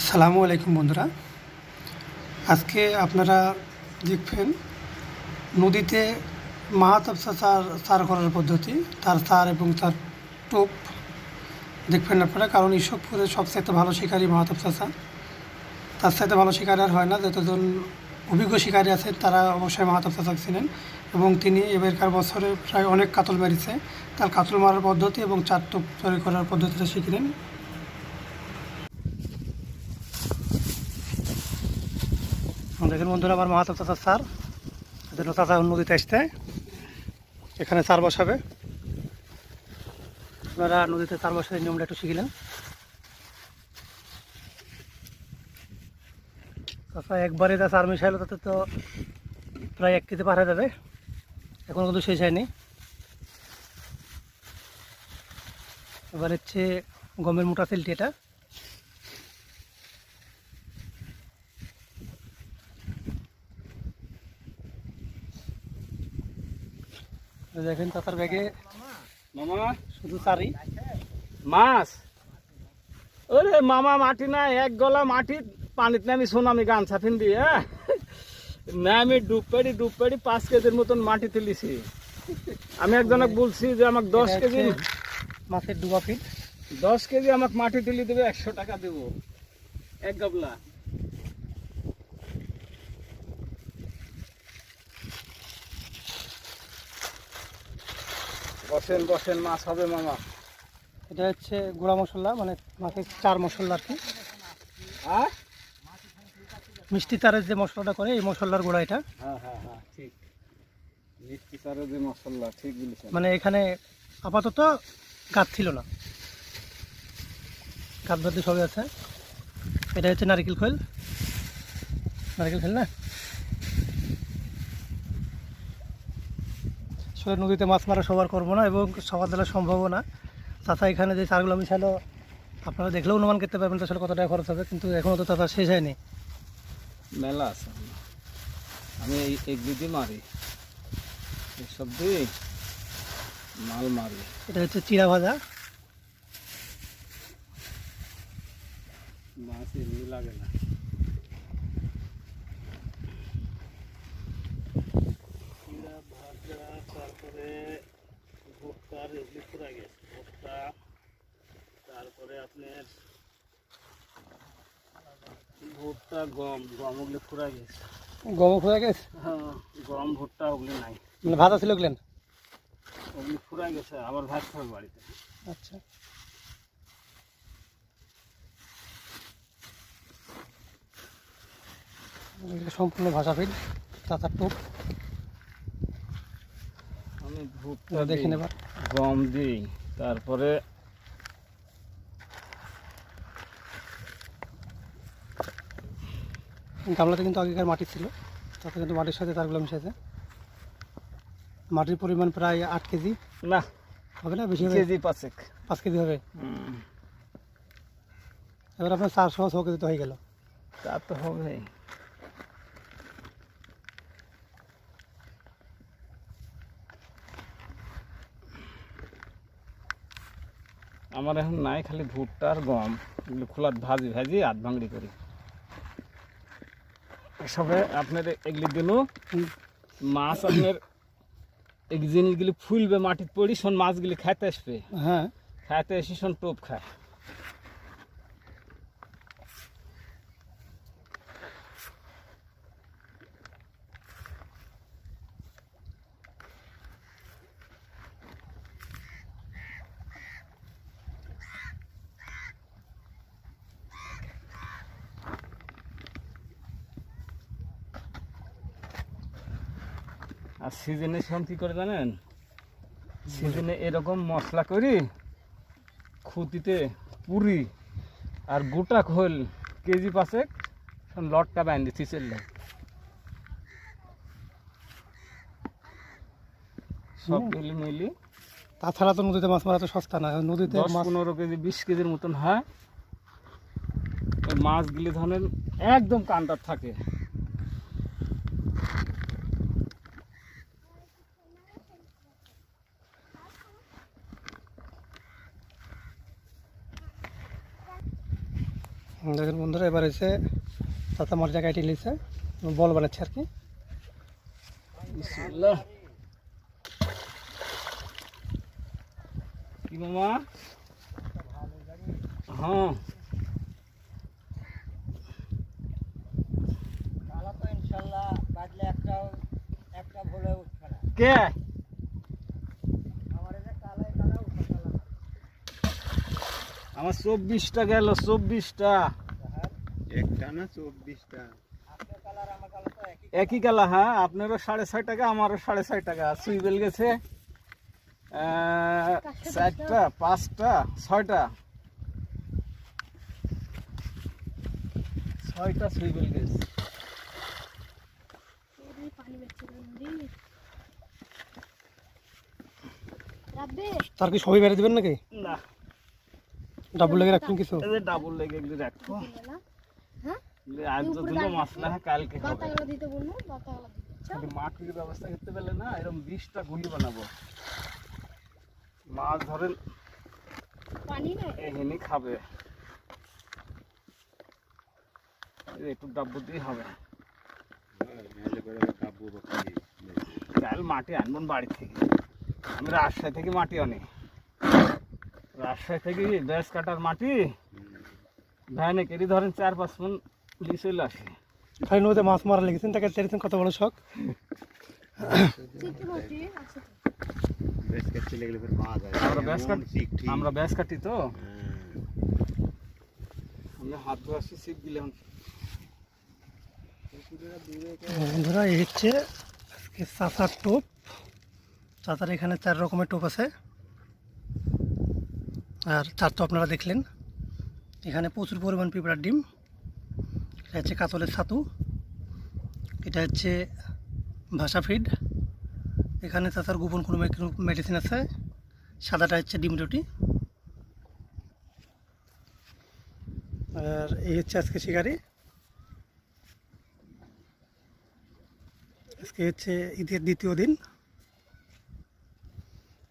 আসসালামু আলাইকুম বন্ধুরা। আজকে আপনারা দেখবেন, নদীতে মাহাতাব চার চার করার পদ্ধতি, তার চার এবং তার টোপ দেখবেন আপনারা, কারণ ইসবপুরে সবচাইতে ভালো শিকারী মাহাতাব চাচা তার সাথে ভালো শিকারী আর হয় না, যতজন অভিজ্ঞ শিকারী আছেন, তারা অবশ্যই মাহাতাব চাচা ছিলেন এবং তিনি এবারকার বছরে প্রায় অনেক কাতল মেরেছে। তার কাতল মারার পদ্ধতি এবং চার টোপ তৈরি করার পদ্ধতিটা শিখলেন দেখেন বন্ধুরা, আমার মাহাতো চাচা, স্যার। এজন্য চাচা নদীতে আসতে এখানে চার বসাবে। আপনারা নদীতে চার বসার নিয়মটা একটু শিখিলেন চাচা, একবারে যা চার মিশাইলো, তাতে তো প্রায় এক কেজি পার হয়ে যাবে। এখন কিন্তু শেষ হয়নি। এবার হচ্ছে গমের মোটা সেলটি এটা। দেখেন চাচার ব্যাগে। মামা শুধু চারি মাছ? ওরে মামা মাটি না এক গলা মাটি পানিতে আমি সোনামি গান ছাফিন দিয়ে হ্যাঁ? না আমি ডুব পেড়ি ডুব পেড়ি পাঁচ কেজির মতন মাটি তুলিছি আমি একজনক বলছি যে আমাকে দশ কেজি মাছের ডুবা ফিট দশ কেজি আমাকে মাটি তুলি দেবে একশো টাকা দেবো। এক গাবলা। বসেন বসেন মাছ হবে মামা। এটা হচ্ছে গুঁড়া মশলা মানে মাছের চার মশলা আর কি। হ্যাঁ মিষ্টি তারের যে মশলাটা করে এই মশলার গুঁড়া এটা। হ্যাঁ হ্যাঁ হ্যাঁ ঠিক। মিষ্টি তারের যে মশলা ঠিক বলেছেন। মানে এখানে আপাতত গাছ ছিল না। গাছ বাদ সবই আছে। এটা হচ্ছে নারকেল খোল। নারকেল খোল না? আসলে নদীতে মাছ মারা সবার করব না এবং সবার দ্বারা সম্ভবও না। চাচা এখানে যে চারগুলো মিশালো আপনারা দেখলেও অনুমান করতে পারবেন আসলে কত টাকা খরচ হবে কিন্তু এখনও তো চাচা শেষ হয়নি। মেলা আছে। আমি এই এক দিদি মারি। এসব দিয়ে মাল মারি। এটা হচ্ছে চিরা ভাজা। মাছ এমনি লাগে না। তারপরে ভুট্টার এগুলি পুরা গেছে। ভুট্টা তারপরে আপনার ভুট্টা গম গম ওগুলি ফুরা গেছে। গম হয়ে গেছে? হ্যাঁ গম ভুট্টা ওগুলি নাই। মানে ভাত ছিল গেলেন ওগুলি ফুরা গেছে আবার ভাত খাবে বাড়িতে। আচ্ছা। সম্পূর্ণ ভাষা ফিল চাচার টোপ। ভুট্টা দেখে নেবার গম দিই তারপরে গামলাতে কিন্তু আগেকার মাটি ছিল তাতে কিন্তু মাটির সাথে তারগুলো মিশাইছে। মাটির পরিমাণ প্রায় আট কেজি। না হবে না? বেশি কেজি পাঁচেক। পাঁচ কেজি হবে? এবার আপনার চারশো ছ কেজি তো হয়ে গেল। তা তো হবে আমার এখন নাই খালি ভুট্টা আর গম এগুলো খোলার ভাজি ভাজি আধ ভাঙড়ি করি। এসবে আপনার এগুলি দিন মাছ আপনার এই জিনিসগুলি ফুলবে মাটিতে পড়ি শোন মাছগুলি খাইতে আসবে। হ্যাঁ। খাইতে এসে শোন টোপ খায়। আর সিজনে সব কী করে জানেন? সিজনে এরকম মশলা করি খুঁতিতে পুরি আর গোটা খোল কেজি পাশে লটকা বাইন্দি চিচেলে সব মিলি মিলি তাছাড়া তো নদীতে মাছ মারা তো সস্তা না নদীতে পনেরো কেজি বিশ কেজির মতন হয়। মাছগুলি ধরেন একদম কান্টার থাকে। দেখুন বন্ধুরা এবার এসে চাচা মার জায়গায় এটি লিখছে বল বানাচ্ছে আর কি। কি মামা? হ্যাঁ। কালা তো ইনশাল্লাহ বাদলে একটাও একটা ভুলে উঠবে না কে আমার এই যে কালাই কালা উঠবে কালা আমার চব্বিশটা গেল চব্বিশটা। একটা না চব্বিশটা? একই একই কালা হ্যাঁ আপনারও সাড়ে ছয় টাকা আমারও সাড়ে ছয় টাকা। সুইবেল গেছে চারটা পাঁচটা ছয়টা। ছয়টা সুইবেল গেছে। তার কি সবই বেড়ে দেবেন নাকি? না। ডাবল লেগে রাখবেন কিছু? এদের ডাবল লেগে এগুলি রাখব না হ্যাঁ আজ তো দুটো মশলা হ্যাঁ কালকে খাবে বাতাগুলো দিতে বলব বাতাগুলো দিতে মাটির ব্যবস্থা করতে পারলে না এরকম বিশটা গুলি বানাবো। মাছ ধরেন পানি নাই? এখানে খাবে। একটু ডাব্বু দিয়ে হবে। কাল মাটি আনব বাড়ি থেকে। আমি রাজশাহী থেকে মাটি আনি। রাজশাহী থেকে ব্যাস কাটার মাটি ভ্যানে কেরি ধরেন চার পাঁচ মন লিয়ে চলে আসে। খালি নদীতে মাছ মারা লেগেছেন তাকে চেয়েছেন কত বড় শখ? আমরা ব্যাস কাট আমরা ব্যাস কাটি তো। হ্যাঁ। আমরা হাত ধোয়া শিখ দিলাম বন্ধুরা এই হচ্ছে আজকে চাচার টোপ। চাচার এখানে চার রকমের টোপ আছে। আর চার তো আপনারা দেখলেন। এখানে প্রচুর পরিমাণ পিঁপড়ার ডিম। এটা হচ্ছে কাতলের ছাতু। এটা হচ্ছে ভাষা ফিড। এখানে তাছাড়া গোপন কোনো মেডিসিন আছে। সাদাটা হচ্ছে ডিম রুটি। আর এই হচ্ছে আজকে শিকারি। আজকে হচ্ছে ঈদের দ্বিতীয় দিন।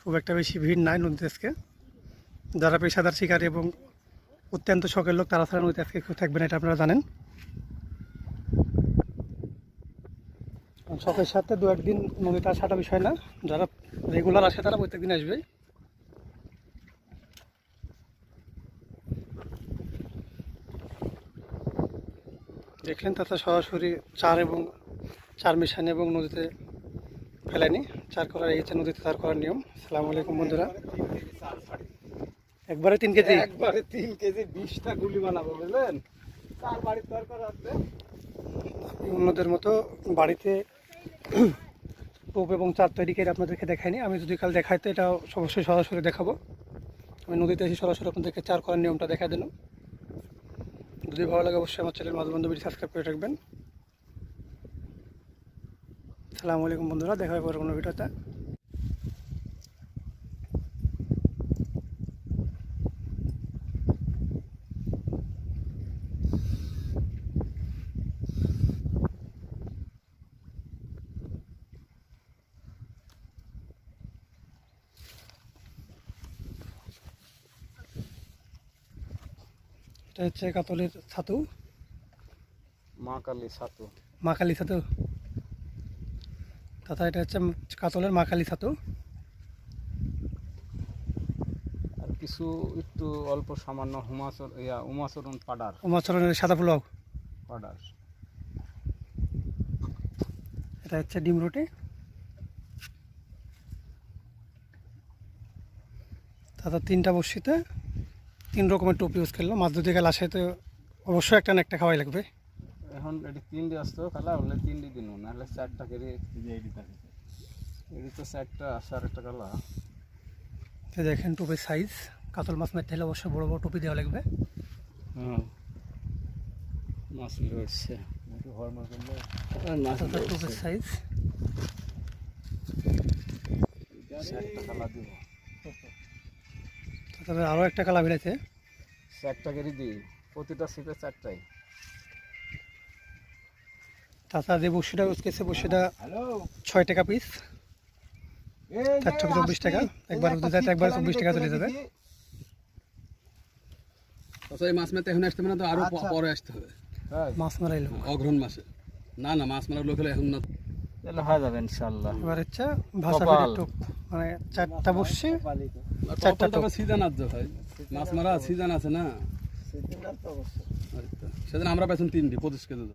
খুব একটা বেশি ভিড় নাই নদীতে আজকে। যারা পেশাদার শিকারী এবং অত্যন্ত শখের লোক, তারা ছাড়া নদীতে আজকে কেউ থাকবে না এটা আপনারা জানেন। শখের সাথে দু একদিন নদীতে আসাটা বিষয় না। যারা রেগুলার আসে, তারা প্রত্যেক দিন আসবে। দেখলেন তাতে সরাসরি চার এবং চার মিশানি এবং নদীতে ফেলেনি চার করার এই নদীতে চার করার নিয়ম। সালাম আলাইকুম, বন্ধুরা। একবারে তিন কেজি? একবারে তিন কেজি বিশটা গুলি বানাবো বুঝলেন? চার বাড়ির দরকার আছে? অন্যদের মতো বাড়িতে টোপ এবং চার তৈরি করে আপনাদেরকে দেখাইনি। আমি যদি কাল দেখাই তো এটা অবশ্যই সরাসরি দেখাবো। আমি নদীতে এসে সরাসরি আপনাদেরকে চার করার নিয়মটা দেখা দিলাম। যদি ভালো লাগে অবশ্যই আমার চ্যানেল মাঝে বন্ধু সাবস্ক্রাইব করে রাখবেন। সালামু আলাইকুম বন্ধুরা দেখা হবে পরে কোনো ভিডিওতে। এটা হচ্ছে কাতলের ছাতু। মা কালী সাতু মা কালী ছাতু। তথা এটা হচ্ছে কাতলের মা কালী ছাতু। আর কিছু একটু অল্প সামান্য হুমাচর ইয়া উমাচরণ পাডার। উমাচরণের সাদা পোলাও। পাডার। এটা হচ্ছে ডিম রুটি। তাতে তিনটা বসিতে তিন রকমের টোপ ইউজ করল মাছ যদি গেলে আসে তো অবশ্যই একটা না একটা খাওয়াই লাগবে। এখন এটি তিনটে আসতো খালা হলে তিনটে দিন নাহলে চারটা করে এটি তো চারটা সাড়ে একটা কালা তো দেখেন টোপের সাইজ কাতল মাছ মারতে হলে অবশ্যই বড় বড় টুপি দেওয়া লাগবে। হুম মাছ রয়েছে মাছ তাতে টোপের সাইজ চারটা কালা দিব। তবে আরও একটা কালা বেড়েছে চারটা করে দিই প্রতিটা সিপে চারটাই। তাছাড়া যে বসুটা ইউজ বসুটা ছয় টাকা পিস চারশো চব্বিশ টাকা। একবার যাতে একবার চব্বিশ টাকা চলে যাবে। মাছ মারতে এখন আসতে মানে তো? আরও আচ্ছা। পরে আসতে হবে। মাছ মারাই লোক। অগ্রহণ মাসে না না মাছ মারার লোক এখন না। তাহলে হয়ে যাবে ইনশাল্লাহ এবার হচ্ছে ভাষা মানে চারটা বসছে সিজন আছে ভাই। মাছ মারা সিজন আছে না? আচ্ছা। সেদিন আমরা পেছন তিনটি পঁচিশ কেজি।